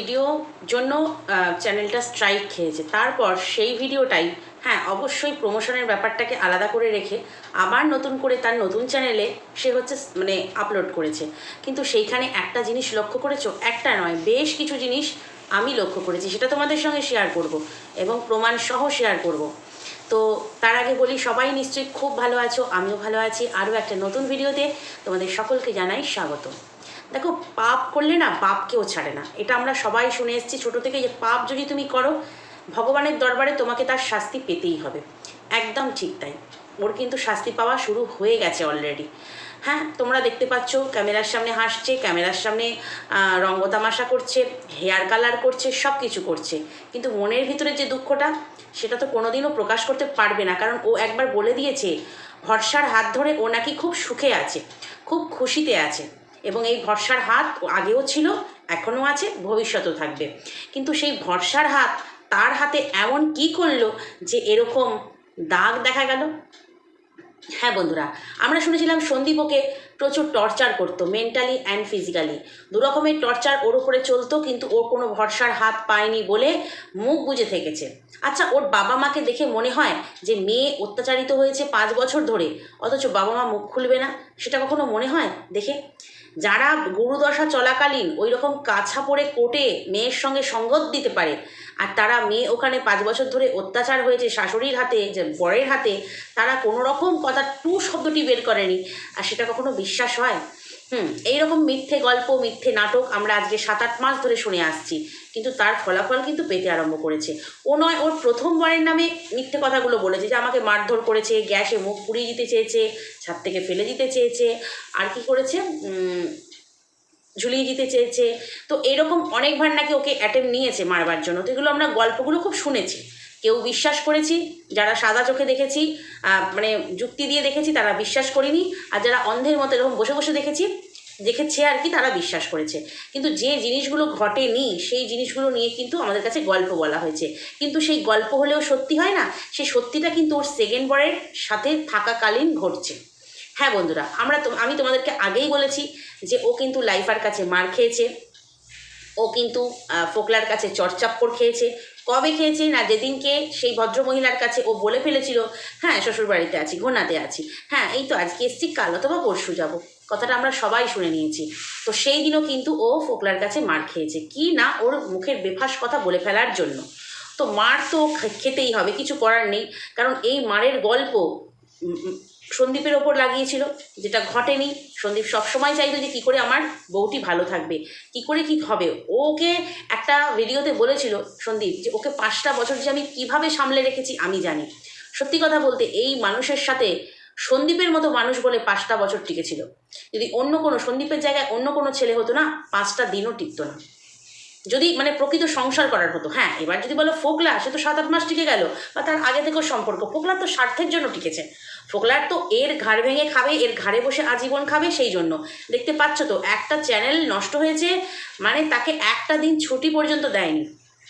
Video জন্য চ্যানেলটা strike খেয়েছে। তারপর সেই ভিডিওটাই হ্যাঁ অবশ্যই প্রমোশনের ব্যাপারটাকে আলাদা করে রেখে আবার নতুন করে তার নতুন চ্যানেলে সে হচ্ছে মানে আপলোড করেছে। কিন্তু সেইখানে একটা জিনিস লক্ষ্য করেছ? একটা নয়, বেশ কিছু জিনিস আমি লক্ষ্য করেছি, সেটা তোমাদের সঙ্গে শেয়ার করব এবং প্রমাণ সহ শেয়ার করব। তো তার আগে বলি, সবাই নিশ্চয়ই খুব ভালো আছো, আমিও ভালো আছি। আরও একটা নতুন ভিডিওতে তোমাদের সকলকে জানাই স্বাগত দেখো পাপ করলে না পাপ কেউ ছাড়ে না। এটা আমরা সবাই শুনে এসেছি ছোটো থেকে যে পাপ যদি তুমি করো ভগবানের দরবারে তোমাকে তার শাস্তি পেতেই হবে। একদম ঠিক তাই। ওর কিন্তু শাস্তি পাওয়া শুরু হয়ে গেছে অলরেডি হ্যাঁ তোমরা দেখতে পাচ্ছ ক্যামেরার সামনে হাসছে ক্যামেরার সামনে আহ, রঙ্গতামাশা করছে হেয়ার কালার করছে সব কিছু করছে। কিন্তু মনের ভিতরে যে দুঃখটা সেটা তো কোনোদিনও প্রকাশ করতে পারবে না। কারণ ও একবার বলে দিয়েছে ভরসার হাত ধরে ও নাকি খুব সুখে আছে খুব খুশিতে আছে। এবং এই ভরসার হাত আগেও ছিল, এখনও আছে, ভবিষ্যতেও থাকবে। কিন্তু সেই ভরসার হাত তার হাতে এমন কি করল যে এরকম দাগ দেখা গেল? হ্যাঁ বন্ধুরা, আমরা শুনেছিলাম সন্দীপ ওকে প্রচুর টর্চার করতো, মেন্টালি অ্যান্ড ফিজিক্যালি। দু রকমের টর্চার ওর উপরে চলতো, কিন্তু ওর কোনো ভরসার হাত পায়নি বলে মুখ বুজে থেকেছে। আচ্ছা ওর বাবা মাকে দেখে মনে হয় যে মেয়ে অত্যাচারিত হয়েছে পাঁচ বছর ধরে, অথচ বাবা মা মুখ খুলবে না, সেটা কখনো মনে হয়? দেখে। যারা গুরুদশা চলাকালীন ওই রকম কাছা পরে কোটে মেয়ের সঙ্গে সঙ্গত দিতে পারে, আর তারা মেয়ে ওখানে পাঁচ বছর ধরে অত্যাচার হয়েছে শাশুড়ির হাতে, যে বরের হাতে, তারা কোনো রকম কথা টু শব্দটি বের করেনি। আর সেটা কখনো বিশ্বাস হয়? হুম, এইরকম মিথ্যে গল্প, মিথ্যে নাটক আমরা আজকে সাত আট মাস ধরে শুনে আসছি। কিন্তু তার ফলাফল কিন্তু পেতে আরম্ভ করেছে। ও নয়, ওর প্রথম বরের নামে মিথ্যে কথাগুলো বলেছে যে আমাকে মারধর করেছে, গ্যাসে মুখ পুড়িয়ে দিতে চেয়েছে, ছাদ থেকে ফেলে দিতে চেয়েছে, আর কি করেছে? ঝুলিয়ে দিতে চেয়েছে। তো এরকম অনেকবার নাকি ওকে অ্যাটেম্প নিয়েছে মারবার জন্য। তো এগুলো আমরা গল্পগুলো খুব শুনেছি। কেউ বিশ্বাস করেছি, যারা সাদা চোখে দেখেছি মানে যুক্তি দিয়ে দেখেছি, তারা বিশ্বাস করিনি। আর যারা অন্ধের মতো এরকম বসে বসে দেখেছি, দেখেছে আর কি, তারা বিশ্বাস করেছে। কিন্তু যে জিনিসগুলো ঘটেনি, সেই জিনিসগুলো নিয়ে কিন্তু আমাদের কাছে গল্প বলা হয়েছে। কিন্তু সেই গল্প হলেও সত্যি হয় না, সেই সত্যিটা কিন্তু ওর সেকেন্ড বরের সাথে থাকাকালীন ঘটছে। হ্যাঁ বন্ধুরা, আমরা আমি তোমাদেরকে আগেই বলেছি যে ও কিন্তু লাইফার কাছে মার খেয়েছে। ও কিন্তু ফোকলার কাছে চরচাপ্পড় খেয়েছে। কবে খেয়েছে না যেদিনকে সেই ভদ্রমহিলার কাছে ও বলে ফেলেছিল হ্যাঁ শ্বশুরবাড়িতে আছি ঘোনাতে আছি। হ্যাঁ এই তো আজকে এসছি, কাল অথবা পরশু যাব। কথাটা আমরা সবাই শুনে নিয়েছি। তো সেই দিনও কিন্তু ও ফোকলার কাছে মার খেয়েছে। কি না ওর মুখের বেফাস কথা বলে ফেলার জন্য। তো মার তো খেতেই হবে, কিছু করার নেই। কারণ এই মারের গল্প সন্দীপের ওপর লাগিয়েছিল, যেটা ঘটেনি। সন্দীপ সবসময় চাইতো যে, কী করে আমার বউটি ভালো থাকবে, কী করে কী হবে। ওকে একটা ভিডিওতে বলেছিল সন্দীপ যে, ওকে পাঁচটা বছর যে আমি কীভাবে সামলে রেখেছি, আমি জানি। সত্যি কথা বলতে, এই মানুষের সাথে সন্দীপের মতো মানুষ বলে পাঁচটা বছর টিকেছিল। যদি অন্য কোনো, সন্দীপের জায়গায় অন্য কোনো ছেলে হতো না, পাঁচটা দিনও টিকতো না। যদি মানে প্রকৃত সংসার করার হতো হ্যাঁ এবার যদি বলো ফোকলা, সে তো সাত আট মাস টিকে গেল, বা তার আগে থেকেও সম্পর্ক ফোকলা তো স্বার্থের জন্য টিকেছে। ফোকলার তো এর ঘাড় ভেঙে খাবে, এর ঘাড়ে বসে আজীবন খাবে সেই জন্য। দেখতে পাচ্ছ তো, একটা চ্যানেল নষ্ট হয়েছে মানে তাকে একটা দিন ছুটি পর্যন্ত দেয়নি।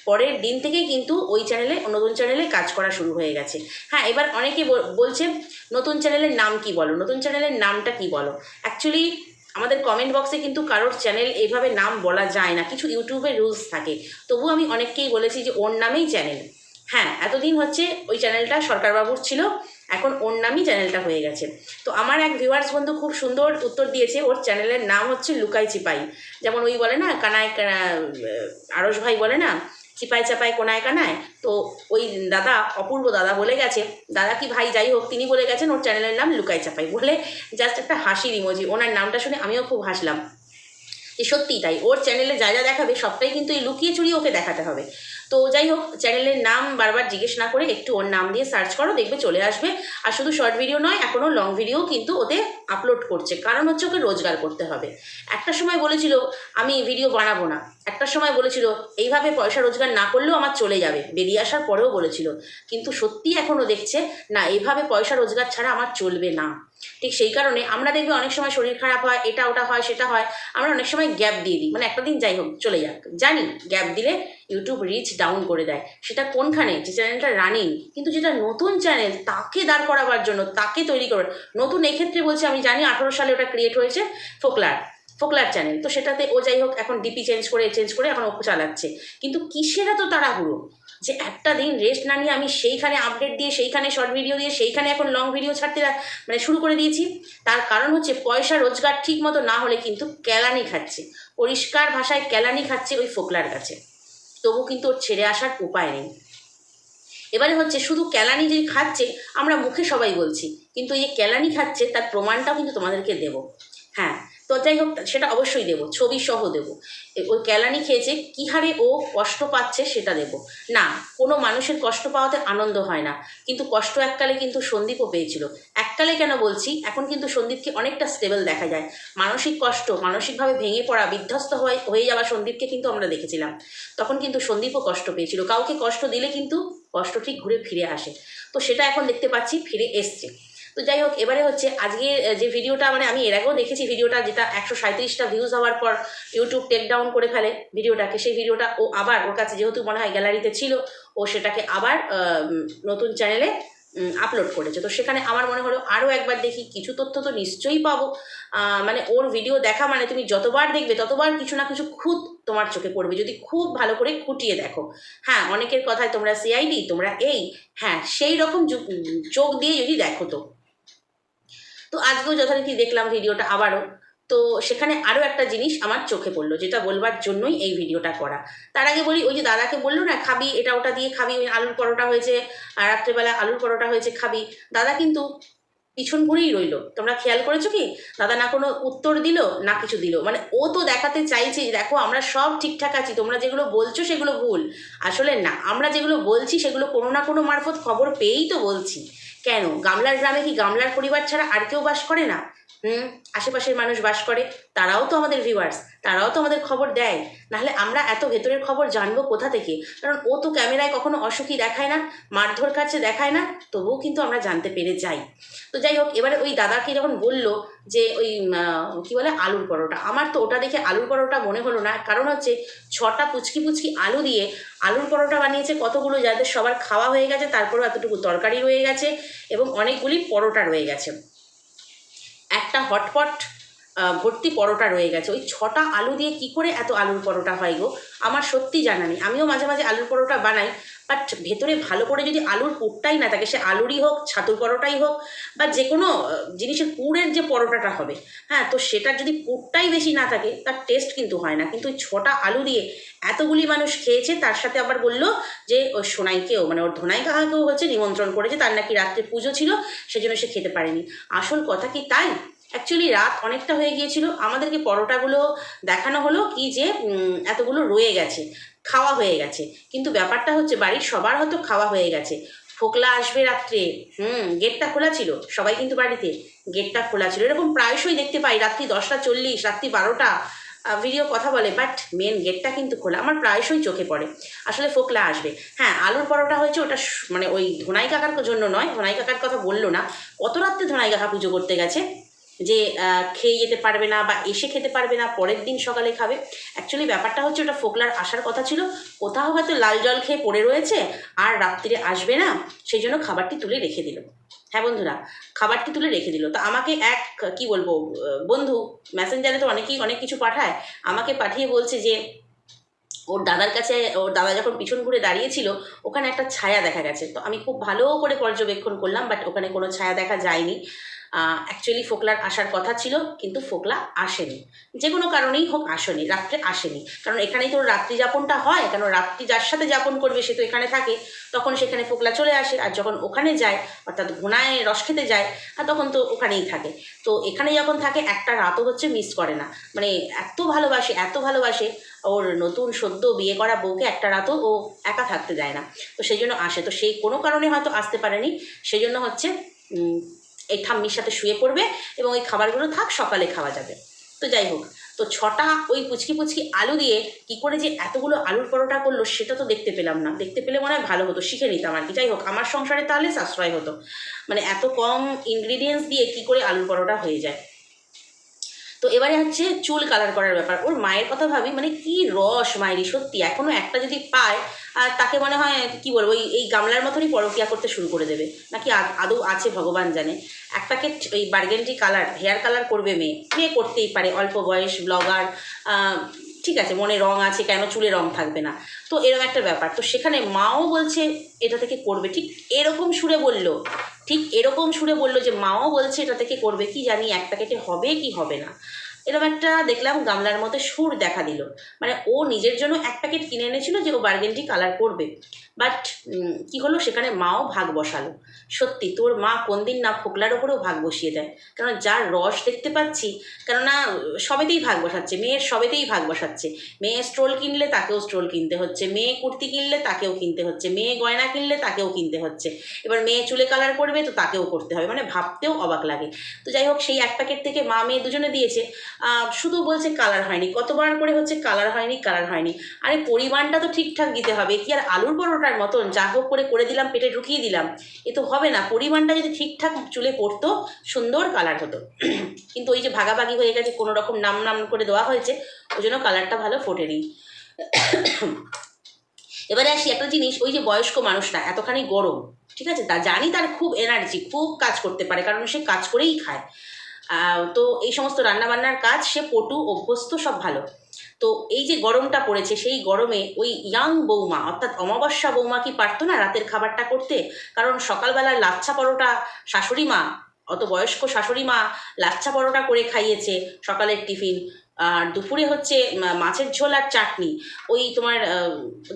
পরের দিন থেকেই কিন্তু ওই চ্যানেলে নতুন চ্যানেলে কাজ করা শুরু হয়ে গেছে। হ্যাঁ এবার অনেকে বল- বলছে, নতুন চ্যানেলের নাম কি বলো? নতুন চ্যানেলের নামটা কি বলো? অ্যাকচুয়ালি আমাদের কমেন্ট বক্সে কিন্তু কারোর চ্যানেল এইভাবে নাম বলা যায় না। কিছু ইউটিউবে রুলস থাকে। তবু আমি অনেককেই বলেছি যে, ওর নামেই চ্যানেল হ্যাঁ এতদিন হচ্ছে ওই চ্যানেলটা সরকারবাবুর ছিল, এখন ওর নামই চ্যানেলটা হয়ে গেছে। তো আমার এক ভিউয়ার্স বন্ধু খুব সুন্দর উত্তর দিয়েছে, ওর চ্যানেলের নাম হচ্ছে লুকাই চিপাই। যেমন ওই বলে না, কানায় কানা- আরস ভাই বলে না, চিপাই চাপাই, কোনায় কানায়। তো ওই দাদা, অপূর্ব দাদা বলে গেছে, দাদা কি ভাই, যাই হোক, তিনি বলে গেছেন ওর চ্যানেলের নাম লুকাই চাপাই। বলে জাস্ট একটা হাসির ইমোজি ওনার নামটা শুনে আমিও খুব হাসলাম। যে সত্যিই তাই, ওর চ্যানেলে যা যা দেখাবে, সবটাই কিন্তু এই লুকিয়ে চুরিয়ে ওকে দেখাতে হবে। তো যাই হোক চ্যানেলের নাম বারবার জিজ্ঞেস না করে একটু ওর নাম দিয়ে সার্চ করো, দেখবে চলে আসবে। আর শুধু শর্ট ভিডিও নয় এখনও লং ভিডিও কিন্তু ওতে আপলোড করছে। কারণ হচ্ছে ওকে রোজগার করতে হবে। একটা সময় বলেছিল, আমি ভিডিও বানাবো না। একটা সময় বলেছিল, এইভাবে পয়সা রোজগার না করলেও আমার চলে যাবে। বেরিয়ে আসার পরেও বলেছিল, কিন্তু সত্যি এখনও দেখছে, না, এইভাবে পয়সা রোজগার ছাড়া আমার চলবে না। ঠিক সেই কারণে আমরা দেখবে অনেক সময় শরীর খারাপ হয়, এটা ওটা হয়, সেটা হয়, আমরা অনেক সময় গ্যাপ দিয়ে দিই। মানে একটা দিন যাই হোক, চলে যাক। জানি, গ্যাপ দিলে ইউটিউব রিচ ডাউন করে দেয়। সেটা কোনখানে? যে চ্যানেলটা রানিং কিন্তু যেটা নতুন চ্যানেল তাকে দাঁড় করাবার জন্য, তাকে তৈরি করার নতুন এক্ষেত্রে বলছি, আমি জানি আঠেরো সালে ওটা ক্রিয়েট হয়েছে, ফোকলার। ফোকলার চ্যানেল তো সেটাতে ও যাই হোক এখন ডিপি চেঞ্জ করে চেঞ্জ করে এখন ও চালাচ্ছে। কিন্তু কিসের এত তাড়াহুড়ো? যে একটা দিন রেস্ট না নিয়ে আমি সেইখানে আপডেট দিয়ে, সেইখানে শর্ট ভিডিও দিয়ে, সেইখানে এখন লং ভিডিও ছাড়তে মানে শুরু করে দিয়েছি। তার কারণ হচ্ছে পয়সা রোজগার ঠিক মতো না হলে কিন্তু কেলানি খাচ্ছে। পরিষ্কার ভাষায় কেলানি খাচ্ছে ওই ফোকলার কাছে। তবু কিন্তু ওর ছেড়ে আসার উপায় নেই। এবারে হচ্ছে শুধু কেলানি যে খাচ্ছে, আমরা মুখে সবাই বলছি, কিন্তু এই যে কেলানি খাচ্ছে তার প্রমাণটাও কিন্তু তোমাদেরকে দেব। হ্যাঁ তো যাই হোক, সেটা অবশ্যই দেবো ছবি সহ দেবো ওই কেলানি খেয়েছে কী হারে ও কষ্ট পাচ্ছে সেটা দেবো। না, কোনো মানুষের কষ্ট পাওয়াতে আনন্দ হয় না, কিন্তু কষ্ট এককালে কিন্তু সন্দীপও পেয়েছিল। এককালে কেন বলছি, এখন কিন্তু সন্দীপকে অনেকটা স্টেবল দেখা যায়। মানসিক কষ্ট, মানসিকভাবে ভেঙে পড়া, বিধ্বস্ত হয়ে হয়ে যাওয়া সন্দীপকে কিন্তু আমরা দেখেছিলাম। তখন কিন্তু সন্দীপও কষ্ট পেয়েছিল। কাউকে কষ্ট দিলে কিন্তু কষ্ট ঠিক ঘুরে ফিরে আসে। তো সেটা এখন দেখতে পাচ্ছি, ফিরে এসছে। তো যাই হোক, এবারে হচ্ছে আজকে যে ভিডিওটা মানে আমি এর আগেও দেখেছি ভিডিওটা, যেটা একশো সাঁত্রিশটা ভিউজ হওয়ার পর ইউটিউব টেক ডাউন করে ফেলে ভিডিওটাকে। সেই ভিডিওটা ও আবার ওর কাছে যেহেতু মনে হয় গ্যালারিতে ছিল, ও সেটাকে আবার নতুন চ্যানেলে আপলোড করেছে। তো সেখানে আমার মনে হলো আরও একবার দেখি, কিছু তথ্য তো নিশ্চয়ই পাবো। মানে ওর ভিডিও দেখা মানে তুমি যতবার দেখবে, ততবার কিছু না কিছু খুঁত তোমার চোখে পড়বে। যদি খুব ভালো করে খুঁটিয়ে দেখো হ্যাঁ অনেকের কথায় তোমরা সিআইডি তোমরা এই হ্যাঁ সেই রকম চোখ দিয়ে যদি দেখো তো। তো আজকেও যথারীতি দেখলাম ভিডিওটা আবারও। তো সেখানে আরও একটা জিনিস আমার চোখে পড়ল, যেটা বলবার জন্যই এই ভিডিওটা করা। তার আগে বলি, ওই যে দাদাকে বলল না, খাবি, এটা ওটা দিয়ে খাবি, ওই আলুর পরোটা হয়েছে, আর রাত্রেবেলা আলুর পরোটা হয়েছে, খাবি। দাদা কিন্তু পিছন ঘুরেই রইল। তোমরা খেয়াল করেছ কি? দাদা না কোনো উত্তর দিল, না কিছু দিল। মানে ও তো দেখাতে চাইছে দেখো, আমরা সব ঠিকঠাক আছি, তোমরা যেগুলো বলছো সেগুলো ভুল। আসলে না, আমরা যেগুলো বলছি সেগুলো কোনো না কোনো মারফত খবর পেয়েই তো বলছি। কেন? গামলার গ্রামে কি গামলার পরিবার ছাড়া আর কেউ বাস করে না? হুম, আশেপাশের মানুষ বাস করে, তারাও তো আমাদের ভিউয়ার্স তারাও তো আমাদের খবর দেয়। নাহলে আমরা এত ভেতরের খবর জানব কোথা থেকে? কারণ ও তো ক্যামেরায় কখনো অসুখী দেখায় না, মারধর কাছে দেখায় না, তবুও কিন্তু আমরা জানতে পেরে যাই। তো যাই হোক, এবারে ওই দাদাকে যখন বলল যে ওই কী বলে, আলুর পরোটা, আমার তো ওটা দেখে আলুর পরোটা মনে হলো না। কারণ হচ্ছে ছটা পুচকি পুচকি আলু দিয়ে আলুর পরোটা বানিয়েছে কতগুলো যাদের সবার খাওয়া হয়ে গেছে, তারপরেও এতটুকু তরকারি রয়ে গেছে এবং অনেকগুলি পরোটা রয়ে গেছে। একটা হটপট ভর্তি পরোটা রয়ে গেছে। ওই ছটা আলু দিয়ে কি করে এত আলুর পরোটা হয় গো? আমার সত্যি জানা নেই। আমিও মাঝে মাঝে আলুর পরোটা বানাই বাট ভেতরে ভালো করে যদি আলুর পুরটাই না থাকে, সে আলুরই হোক, ছাতুর পরোটাই হোক, বা যে কোনো জিনিসের পুরের যে পরোটাটা হবে হ্যাঁ তো সেটার যদি পুরটাই বেশি না থাকে, তার টেস্ট কিন্তু হয় না। কিন্তু ওই ছটা আলু দিয়ে এতগুলি মানুষ খেয়েছে, তার সাথে আবার বলল যে ওর সোনাইকেও মানে ওর ধোনাই কাকাকেও হচ্ছে নিমন্ত্রণ করেছে, তার নাকি রাত্রে পুজো ছিল, সেজন্য সে খেতে পারেনি। আসল কথা কি তাই? অ্যাকচুয়ালি রাত অনেকটা হয়ে গিয়েছিল। আমাদেরকে পরোটাগুলো দেখানো হলো কি যে এতগুলো রয়ে গেছে, খাওয়া হয়ে গেছে। কিন্তু ব্যাপারটা হচ্ছে, বাড়ির সবার হয়তো খাওয়া হয়ে গেছে। ফোকলা আসবে রাত্রে। হুম, গেটটা খোলা ছিল। সবাই কিন্তু বাড়িতে গেটটা খোলা ছিল। এরকম প্রায়শই দেখতে পাই, রাত্রি দশটা চল্লিশ, রাত্রি বারোটা ভিডিও কথা বলে। বাট মেন গেটটা কিন্তু খোলা। আমার প্রায়শই চোখে পড়ে। আসলে ফোকলা আসবে। হ্যাঁ আলুর পরোটা হয়েছে, ওটা মানে ওই ধোনাই কাকার জন্য নয়। ধোনাই কাকার কথা বলল না। কত রাত্রে ধোনাই কাকা পুজো করতে গেছে? যে খেয়ে যেতে পারবে না বা এসে খেতে পারবে না, পরের দিন সকালে খাবে। অ্যাকচুয়ালি ব্যাপারটা হচ্ছে ওটা ফোকলার আসার কথা ছিল। কোথাও হয়তো লাল জল খেয়ে পড়ে রয়েছে আর রাত্রিরে আসবে না, সেই জন্য খাবারটি তুলে রেখে দিল। হ্যাঁ বন্ধুরা, খাবারটি তুলে রেখে দিল। তো আমাকে এক, কি বলব, বন্ধু মেসেঞ্জারে তো অনেকেই অনেক কিছু পাঠায়, আমাকে পাঠিয়ে বলছে যে, ওর দাদার কাছে, ওর দাদা যখন পিছন ঘুরে দাঁড়িয়েছিল, ওখানে একটা ছায়া দেখা গেছে। তো আমি খুব ভালো করে পর্যবেক্ষণ করলাম, বাট ওখানে কোনো ছায়া দেখা যায়নি। অ্যাকচুয়ালি ফোকলার আসার কথা ছিল, কিন্তু ফোকলা আসেনি। যে কোনো কারণেই হোক আসেনি, রাত্রে আসেনি। কারণ এখানেই তো রাত্রি যাপনটা হয় কারণ রাত্রি যার সাথে যাপন করবে সে তো এখানে থাকে, তখন সেখানে ফোকলা চলে আসে, আর যখন ওখানে যায়, অর্থাৎ ঘোনায় রস খেতে যায়, আর তখন তো ওখানেই থাকে। তো এখানে যখন থাকে, একটা রাতও হচ্ছে মিস করে না। মানে এত ভালোবাসে এত ভালোবাসে, ওর নতুন সদ্য বিয়ে করা বউকে একটা রাতও ও একা থাকতে দেয় না। তো সেই জন্য আসে। তো সেই কোনো কারণে হয়তো আসতে পারেনি। সেই জন্য হচ্ছে এই ঠাম্মির সাথে শুয়ে পড়বে এবং এই খাবারগুলো থাক, সকালে খাওয়া যাবে। তো যাই হোক, তো ছটা ওই পুচকি পুচকি আলু দিয়ে কি করে যে এতগুলো আলুর পরোটা করল সেটা তো দেখতে পেলাম না। দেখতে পেলে মনে হয় ভালো হতো, শিখে নিতাম আর কি। যাই হোক, আমার সংসারে তাহলে সাশ্রয় হতো। মানে এত কম ইনগ্রিডিয়েন্টস দিয়ে কি করে আলুর পরোটা হয়ে যায়। তো এবারে হচ্ছে চুল কালার করার ব্যাপার। ওর মায়ের কথা ভাবি মানে কি রস মায়েরই সত্যি। এখনও একটা যদি পায়, আর তাকে মনে হয় কি বলব, ওই, এই গামলার মতনই পরকিয়া করতে শুরু করে দেবে। নাকি আদৌ আছে, ভগবান জানে। একটাকে ওই বার্গেনটি কালার হেয়ার কালার করবে মেয়ে। মেয়ে করতেই পারে, অল্প বয়স ব্লগার ঠিক আছে, মনে রং আছে, কেন চুলে রং থাকবে না? তো এরকম একটা ব্যাপার। তো সেখানে মাও বলছে, এটা থেকে করবে। ঠিক এরকম সুরে বলল, ঠিক এরকম সুরে বলল যে মাও বলছে, এটা থেকে করবে কি জানি, এক প্যাকেটে হবে কি হবে না? এরকম একটা দেখলাম গামলার মতো সুর দেখা দিল। মানে ও নিজের জন্য এক প্যাকেট কিনে এনেছিল যে ও বার্গেনটি কালার করবে। বাট কি হলো? সেখানে মাও ভাগ বসালো। সত্যি, তোর মা কোন দিন না ফোকলার ওপরেও ভাগ বসিয়ে দেয়। কারণ যার রস দেখতে পাচ্ছি, কেননা সবেতেই ভাগ বসাচ্ছে, মেয়ের সবেতেই ভাগ বসাচ্ছে। মেয়ে স্ট্রোল কিনলে তাকেও স্ট্রোল কিনতে হচ্ছে, মেয়ে কুর্তি কিনলে তাকেও কিনতে হচ্ছে, মেয়ে গয়না কিনলে তাকেও কিনতে হচ্ছে। এবার মেয়ে চুলে কালার করবে তো তাকেও করতে হবে। মানে ভাবতেও অবাক লাগে। তো যাই হোক, সেই এক প্যাকেট থেকে মা মেয়ে দুজনে দিয়েছে। শুধু বলছে কালার হয়নি, কতবার করে হচ্ছে কালার হয়নি কালার হয়নি। আরে পরিমাণটা তো ঠিকঠাক দিতে হবে, কি আর আলুর পরোটার মতন? যা হোক করে করে দিলাম, পেটে ঢুকিয়ে দিলাম, এ তো হবে না। পরিমাণটা যদি ঠিকঠাক চুলে পড়তো, সুন্দর কালার হতো। কিন্তু ওই যে ভাগাভাগি হয়ে গেছে, কোনো রকম নাম নাম করে দেওয়া হয়েছে, ওই জন্য কালারটা ভালো ফোটেনি। এবারে আসি একটা জিনিস, ওই যে বয়স্ক মানুষটা এতখানি গরম, ঠিক আছে? তা জানি তার খুব এনার্জি খুব কাজ করতে পারে, কারণ সে কাজ করেই খায়। তো এই সমস্ত রান্নাবান্নার কাজ সে পটু, অভ্যস্ত, সব ভালো। তো এই যে গরমটা পড়েছে, সেই গরমে ওই ইয়াং বৌমা, অর্থাৎ অমাবস্যা বৌমা কি পারতো না রাতের খাবারটা করতে? কারণ সকালবেলার লাচ্ছা পরোটা শাশুড়ি মা, অত বয়স্ক শাশুড়ি মা লাচ্ছা পরোটা করে খাইয়েছে সকালের টিফিন। আর দুপুরে হচ্ছে মাছের ঝোল আর চাটনি। ওই তোমার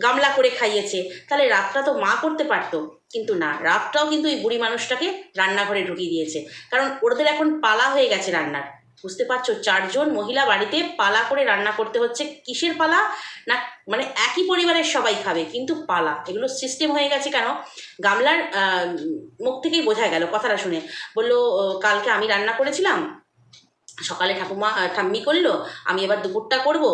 গামলা করে খাইয়েছে। তাহলে রাতটা তো মা করতে পারতো। কিন্তু না, রাতটাও কিন্তু এই বুড়ি মানুষটাকে রান্নাঘরে ঢুকিয়ে দিয়েছে। কারণ ওদের এখন পালা হয়ে গেছে রান্নার। বুঝতে পারছ? চারজন মহিলা বাড়িতে পালা করে রান্না করতে হচ্ছে। কিসের পালা? না মানে একই পরিবারের সবাই খাবে, কিন্তু পালা। এগুলো সিস্টেম হয়ে গেছে কেন? গামলার মুখ থেকেই বোঝা গেল কথাটা শুনে। বলল কালকে আমি রান্না করেছিলাম সকালে ঠাকুমা ঠাম্মি করল, আমি এবার দুপুরটা করব।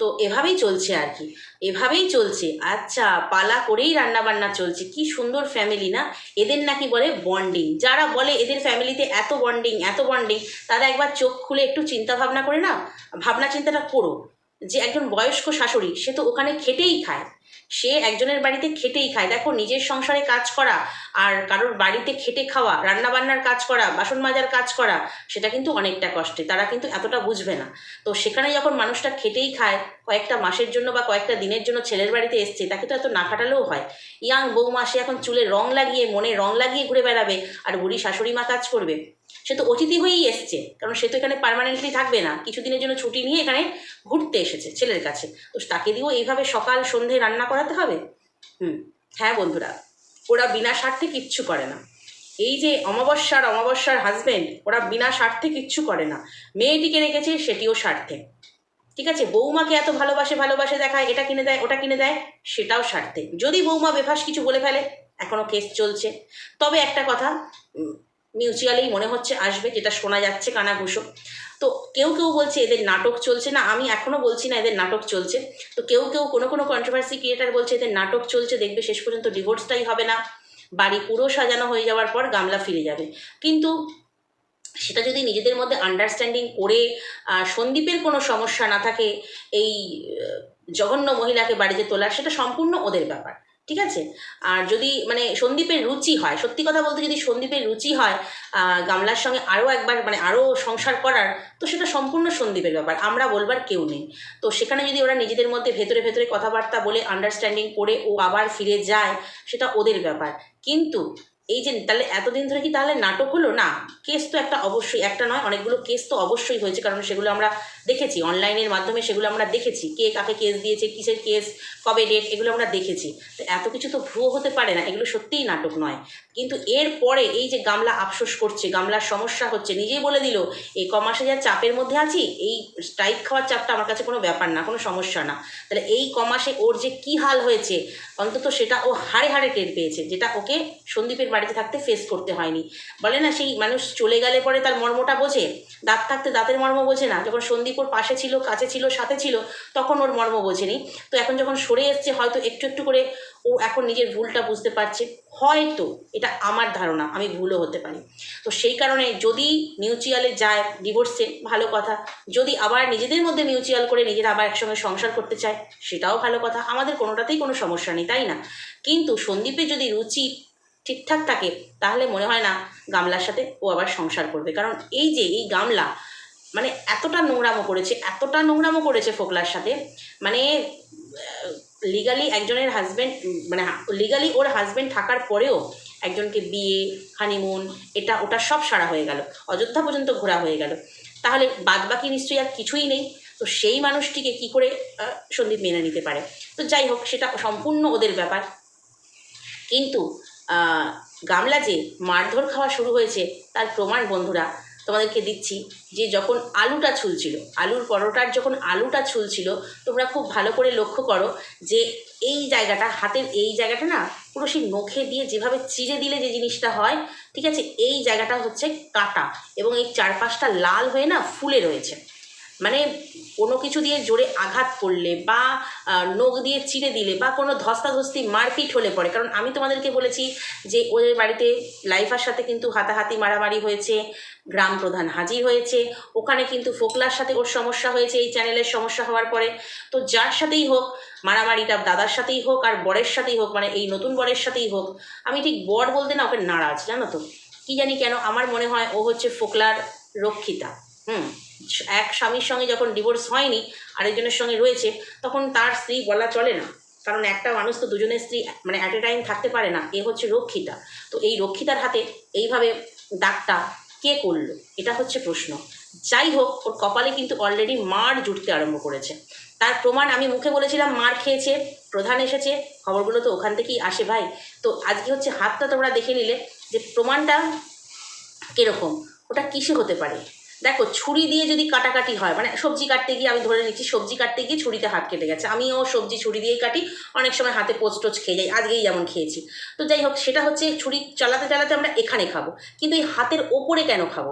তো এভাবেই চলছে আর কি। এভাবেই চলছে। আচ্ছা পালা করেই রান্না বান্না চলছে। কি সুন্দর ফ্যামিলি না? এদের নাকি বলে বন্ডিং যারা বলে এদের ফ্যামিলিতে এত বন্ডিং এত বন্ডিং তারা একবার চোখ খুলে একটু চিন্তা ভাবনা করে না ভাবনা চিন্তাটা করো। যে একজন বয়স্ক শাশুড়ি, সে তো ওখানে খেটেই খায়। সে একজনের বাড়িতে খেটেই খায়। দেখো, নিজের সংসারে কাজ করা আর কারোর বাড়িতে খেটে খাওয়া রান্না বান্নার কাজ করা, বাসন মাজার কাজ করা, সেটা কিন্তু অনেকটা কষ্টে। তারা কিন্তু এতটা বুঝবে না। তো সেখানে যখন মানুষটা খেটেই খায়, কয়েকটা মাসের জন্য বা কয়েকটা দিনের জন্য ছেলের বাড়িতে এসছে, তাকে তো এত না খাটালেও হয়। ইয়াং বৌমা, সে এখন চুলে রং লাগিয়ে, মনে রং লাগিয়ে ঘুরে বেড়াবে আর বুড়ি শাশুড়ি মা কাজ করবে। সে তো অতিথি হয়েই এসছে, কারণ সে তো এখানে পার্মানেন্টলি থাকবে না। কিছুদিনের জন্য ছুটি নিয়ে এখানে ঘুরতে এসেছে ছেলের কাছে। তো তাকে দিয়েও এইভাবে সকাল সন্ধে রান্না করাতে হবে? হুম হ্যাঁ বন্ধুরা, ওরা বিনা স্বার্থে কিচ্ছু করে না। এই যে অমাবস্যার অমাবস্যার হাজবেন্ড ওরা বিনা স্বার্থে কিচ্ছু করে না। মেয়েটিকে রেখেছে, সেটিও স্বার্থে। ঠিক আছে, বৌমাকে এত ভালোবাসে ভালোবাসে দেখায়, এটা কিনে দেয়, ওটা কিনে দেয়, সেটাও স্বার্থে। যদি বৌমা বেফাস কিছু বলে ফেলে, এখনও কেস চলছে। তবে একটা কথা মিউচুয়ালি মনে হচ্ছে আসবে, যেটা শোনা যাচ্ছে কানাঘুষো। তো কেউ কেউ বলছে এদের নাটক চলছে না, আমি এখনও বলছি না এদের নাটক চলছে। তো কেউ কেউ কোনো কোনো কন্ট্রোভার্সি ক্রিয়েটার বলছে এদের নাটক চলছে, দেখবে শেষ পর্যন্ত ডিভোর্সটাই হবে না। বাড়ি পুরো সাজানো হয়ে যাওয়ার পর গামলা ফিরে যাবে। কিন্তু সেটা যদি নিজেদের মধ্যে আন্ডারস্ট্যান্ডিং করে সন্দীপের কোনো সমস্যা না থাকে, এই জঘন্য মহিলাকে বাড়িতে তোলার, সেটা সম্পূর্ণ ওদের ব্যাপার। ঠিক আছে? আর যদি মানে সন্দীপের রুচি হয়, সত্যি কথা বলতে যদি সন্দীপের রুচি হয় গামলার সঙ্গে আরও একবার মানে আরও সংসার করার, তো সেটা সম্পূর্ণ সন্দীপের ব্যাপার, আমরা বলবার কেউ নেই। তো সেখানে যদি ওরা নিজেদের মধ্যে ভেতরে ভেতরে কথাবার্তা বলে আন্ডারস্ট্যান্ডিং করে ও আবার ফিরে যায়, সেটা ওদের ব্যাপার। কিন্তু এই যে তাহলে এতদিন ধরে কি তাহলে নাটক হলো? না কেস তো একটা অবশ্যই, একটা নয়, অনেকগুলো কেস তো অবশ্যই হয়েছে, কারণ সেগুলো আমরা দেখেছি অনলাইনের মাধ্যমে সেগুলো আমরা দেখেছি, কে কাকে কেস দিয়েছে, কিসের কেস কবে ডেট এগুলো আমরা দেখেছি। তো এত কিছু তো ভুয়ো হতে পারে না, এগুলো সত্যিই নাটক নয়। কিন্তু এর পরে এই যে গামলা আফসোস করছে, গামলার সমস্যা হচ্ছে, নিজেই বলে দিল, এই ক মাসে যা চাপের মধ্যে আছি, এই স্ট্রাইক খাওয়ার চাপটা আমার কাছে কোনো ব্যাপার না, কোনো সমস্যা না। তাহলে এই ক মাসে ওর যে কী হাল হয়েছে, অন্তত সেটা ও হাড়ে হাড়ে টের পেয়েছে, যেটা ওকে সন্দীপের বাড়িতে থাকতে ফেস করতে হয়নি। বলে না, সেই মানুষ চলে গেলে পরে তার মর্মটা বোঝে, দাঁত থাকতে দাঁতের মর্ম বোঝে না, যখন সন্দীপ ওর পাশে ছিল, কাছে ছিল, সাথে ছিল, তখন ওর মর্ম বোঝেনি। তো এখন যখন সরে এসছে, হয়তো একটু একটু করে ও এখন নিজের ভুলটা বুঝতে পারছে। হয়তো এটা আমার ধারণা, আমি ভুলও হতে পারি। তো সেই কারণে যদি মিউচুয়ালে যায় ডিভোর্সে ভালো কথা। যদি আবার নিজেদের মধ্যে মিউচুয়াল করে নিজেরা আবার একসঙ্গে সংসার করতে চায়, সেটাও ভালো কথা। আমাদের কোনোটাতেই কোনো সমস্যা নেই, তাই না? কিন্তু সন্দীপের যদি রুচি ঠিকঠাক থাকে, তাহলে মনে হয় না গামলার সাথে ও আবার সংসার করবে। কারণ এই যে এই গামলা মানে এতটা নোংরামো করেছে, এতটা নোংরামো করেছে ফোকলার সাথে মানে লিগালি একজনের হাজব্যান্ড মানে লিগালি ওর হাজব্যান্ড থাকার পরেও একজনকে বিয়ে হানিমুন এটা ওটা সব সারা হয়ে গেল। অযোধ্যা পর্যন্ত ঘোরা হয়ে গেল। তাহলে বাদ বাকি নিশ্চয়ই আর কিছুই নেই। তো সেই মানুষটিকে কি করে সন্দীপ মেনে নিতে পারে? তো যাই হোক, সেটা সম্পূর্ণ ওদের ব্যাপার। কিন্তু গামলা যে মারধর খাওয়া শুরু হয়েছে, তার প্রমাণ বন্ধুরা তোমাদেরকে দিচ্ছি, যে যখন আলুটা ছুলছিল, আলুর পরোটার যখন আলুটা ছুলছিল, তোমরা খুব ভালো করে লক্ষ্য করো যে এই জায়গাটা, হাতের এই জায়গাটা না, পুরো সেই নখে দিয়ে যেভাবে চিড়ে দিলে যে জিনিসটা হয়, ঠিক আছে? এই জায়গাটা হচ্ছে কাটা এবং এই চারপাশটা লাল হয়ে না ফুলে রয়েছে। মানে কোনো কিছু দিয়ে জোরে আঘাত করলে বা নখ দিয়ে চিড়ে দিলে বা কোনো ধস্তাধস্তি মারপিট হলে পড়ে কারণ আমি তোমাদেরকে বলেছি যে ওদের বাড়িতে লাইফার সাথে কিন্তু হাতাহাতি মারামারি হয়েছে, গ্রাম প্রধান হাজির হয়েছে, ওখানে কিন্তু ফোকলার সাথে ওর সমস্যা হয়েছে, এই চ্যানেলের সমস্যা হওয়ার পরে। তো যার সাথেই হোক, মারামারিটা দাদার সাথেই হোক আর বরের সাথেই হোক মানে এই নতুন বরের সাথেই হোক, আমি ঠিক বর বলতে না, ওকে নারাজ, জানো তো? কি জানি কেন আমার মনে হয় ও হচ্ছে ফোকলার রক্ষিতা, হুম? এক স্বামীর সঙ্গে যখন ডিভোর্স হয়নি, আরেকজনের সঙ্গে রয়েছে, তখন তার স্ত্রী বলা চলে না। কারণ একটা মানুষ তো দুজনের স্ত্রী মানে অ্যাট এ টাইম থাকতে পারে না, এ হচ্ছে রক্ষিতা। তো এই রক্ষিতার হাতে এইভাবে দাগটা কে করল? এটা হচ্ছে প্রশ্ন। যাই হোক, ওর কপালে কিন্তু অলরেডি মার জুটতে আরম্ভ করেছে। তার প্রমাণ আমি মুখে বলেছিলাম, মার খেয়েছে, প্রধান এসেছে, খবরগুলো তো ওখান থেকেই আসে ভাই। তো আজকে হচ্ছে হাতটা তোমরা দেখে নিলে যে প্রমাণটা কীরকম, ওটা কিসে হতে পারে? দেখো, ছুরি দিয়ে যদি কাটাকাটি হয় মানে সবজি কাটতে গিয়ে আমি ধরে নিচ্ছি, সবজি কাটতে গিয়ে ছুরিতে হাত কেটে গেছে। আমিও সবজি ছুরি দিয়েই কাটি, অনেক সময় হাতে পোচ টোচ খেয়ে যাই, আজকেই যেমন খেয়েছি। তো যাই হোক, সেটা হচ্ছে ছুরি চালাতে চালাতে আমরা এখানে খাব। কিন্তু এই হাতের ওপরে কেন খাব?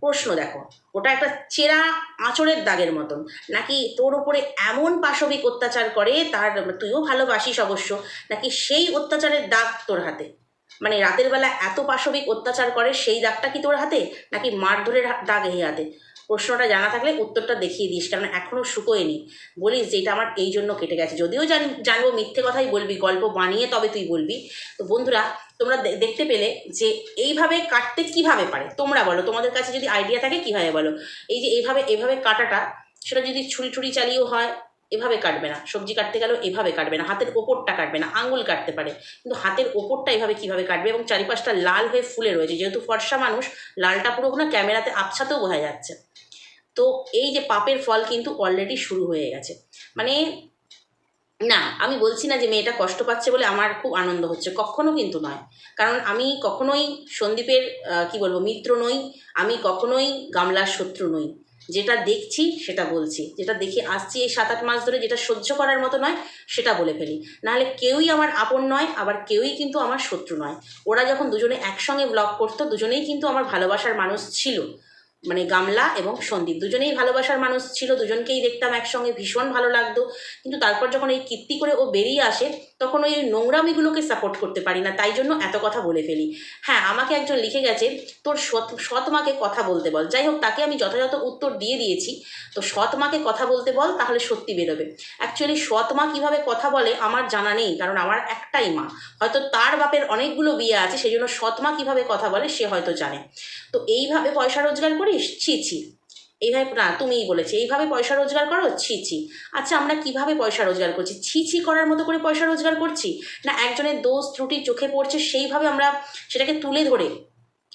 প্রশ্ন দেখো, ওটা একটা চেরা আঁচড়ের দাগের মতন। নাকি তোর ওপরে এমন পাশবিক অত্যাচার করে, তার তুইও ভালোবাসিস অবশ্য, নাকি সেই অত্যাচারের দাগ তোর হাতে? মানে রাতের বেলা এত পাশবিক অত্যাচার করে, সেই দাগটা কি তোর হাতে? নাকি মারধরের দাগ এই হাতে প্রশ্নটা জানা থাকলে উত্তরটা দেখিয়ে দিস কারণ এখনও শুকোয়নি। বলিস যে এটা আমার এই জন্য কেটে গেছে। যদিও জান, জানব মিথ্যে কথাই বলবি, গল্প বানিয়ে তবে তুই বলবি। তো বন্ধুরা, তোমরা দেখতে পেলে যে এইভাবে কাটতে কীভাবে পারে? তোমরা বলো, তোমাদের কাছে যদি আইডিয়া থাকে কীভাবে বলো? এই যে এইভাবে এভাবে কাটাটা, সেটা যদি ছুরি ছুরি চালিয়েও হয় এভাবে কাটবে না। সবজি কাটতে গেলেও এভাবে কাটবে না। হাতের ওপরটা কাটবে না। আঙুল কাটতে পারে। কিন্তু হাতের ওপরটা এভাবে কীভাবে কাটবে এবং চারিপাশটা লাল হয়ে ফুলে রয়েছে। যেহেতু ফর্সা মানুষ, লালটা পুরো না ক্যামেরাতে আবছাতেও বোঝা যাচ্ছে। তো এই যে পাপের ফল কিন্তু অলরেডি শুরু হয়ে গেছে। মানে না, আমি বলছি না যে মেয়েটা কষ্ট পাচ্ছে বলে আমার খুব আনন্দ হচ্ছে। কখনো কিন্তু নয়। কারণ আমি কখনোই সন্দীপের কি বলব, মিত্র নই। আমি কখনোই গামলার শত্রু নই। যেটা দেখছি সেটা বলছি। যেটা দেখে আসছি এই সাত আট মাস ধরে যেটা সহ্য করার মতো নয়, সেটা বলে ফেলি। নাহলে কেউই আমার আপন নয়, আবার কেউই কিন্তু আমার শত্রু নয়। ওরা যখন দুজনে একসঙ্গে ব্লগ করতো, দুজনেই কিন্তু আমার ভালোবাসার মানুষ ছিল। মানে গামলা এবং সন্দীপ। দুজনেই ভালোবাসার মানুষ ছিল, দুজনকেই দেখতাম একসঙ্গে, ভীষণ ভালো লাগতো। কিন্তু তারপর যখন এই কীর্তি করে ও বেরিয়ে আসে, তখন ওই নোংরামিগুলোকে সাপোর্ট করতে পারি না, তাই জন্য এত কথা বলে ফেলি। হ্যাঁ আমাকে একজন লিখে গেছে, তোর সৎ সৎ মাকে কথা বলতে বল। যাই হোক, তাকে আমি যথাযথ উত্তর দিয়ে দিয়েছি। তো সৎ মাকে কথা বলতে বল, তাহলে সত্যি বেরোবে। অ্যাকচুয়ালি সৎ মা কীভাবে কথা বলে আমার জানা নেই, কারণ আমার একটাই মা। হয়তো তার বাপের অনেকগুলো বিয়ে আছে সেই জন্য সৎ মা কীভাবে কথা বলে, সে হয়তো জানে। তো এইভাবে পয়সা রোজগার করিস ছি ছি এইভাবে না, তুমিই বলেছি, এইভাবে পয়সা রোজগার করো ছি ছি আচ্ছা আমরা কীভাবে পয়সা রোজগার করছি? ছি ছি করার মতো করে পয়সা রোজগার করছি? না, একজনের দোষ ত্রুটি চোখে পড়ছে, সেইভাবে আমরা সেটাকে তুলে ধরে।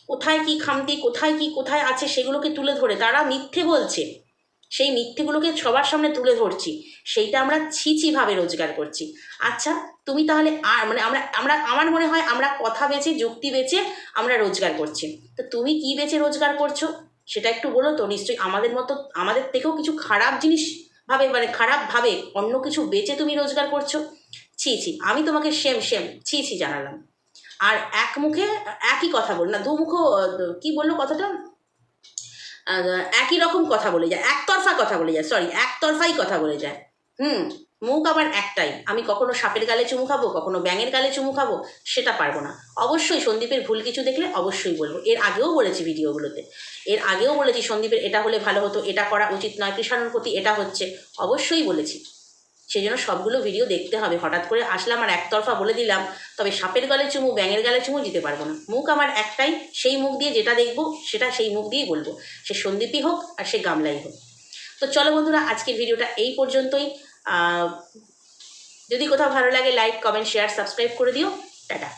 কোথায় কি খামতি, কোথায় কি, কোথায় আছে, সেগুলোকে তুলে ধরে। তারা মিথ্যে বলছে। সেই মিথ্যেগুলোকে সবার সামনে তুলে ধরছি। সেইটা আমরা ছি ছিভাবে রোজগার করছি। আচ্ছা তুমি তাহলে আর মানে আমরা আমরা, আমার মনে হয় আমরা কথা বেছে যুক্তি বেছে আমরা রোজগার করছি। তো তুমি কি বেছে রোজগার করছ? সেটা একটু বলো তো, নিশ্চয়ই আমাদের মতো, আমাদের থেকেও কিছু খারাপ জিনিস ভাবে মানে খারাপভাবে অন্য কিছু বেচে তুমি রোজগার করছ? ছি ছি, আমি তোমাকে সেম সেম ছি ছি জানালাম। আর এক মুখে, একই কথা বল না দুমুখ কি বলল কথাটা? একই রকম কথা বলে যায়, একতরফা কথা বলে যায় সরি একতরফাই কথা বলে যায়। হুম, মুখ আবার একটাই। আমি কখনো সাপের গালে চুমু খাব, কখনো ব্যাঙের গালে চুমু খাব, সেটা পারব না। অবশ্যই সন্দীপের ভুল কিছু দেখলে অবশ্যই বলব। এর আগেও বলেছি ভিডিওগুলোতে। এর আগেও বলেছি সন্দীপের এটা হলে ভালো হতো, এটা করা উচিত নয়, কৃষাণুর প্রতি এটা হচ্ছে। অবশ্যই বলেছি। সেই জন্য সবগুলো ভিডিও দেখতে হবে। হঠাৎ করে আসলাম আর একতরফা বলে দিলাম, তবে সাপের গালে চুমু, ব্যাঙের গালে চুমু দিতে পারব না। মুখ আমার একটাই, সেই মুখ দিয়ে যেটা দেখব, সেটা সেই মুখ দিয়েই বলব। সে সন্দীপই হোক আর সে গামলাই হোক। তো চলো বন্ধুরা, আজকের ভিডিওটা এই পর্যন্তই। যদি কোথাও ভালো লাগে লাইক কমেন্ট শেয়ার সাবস্ক্রাইব করে দিও। টাটা।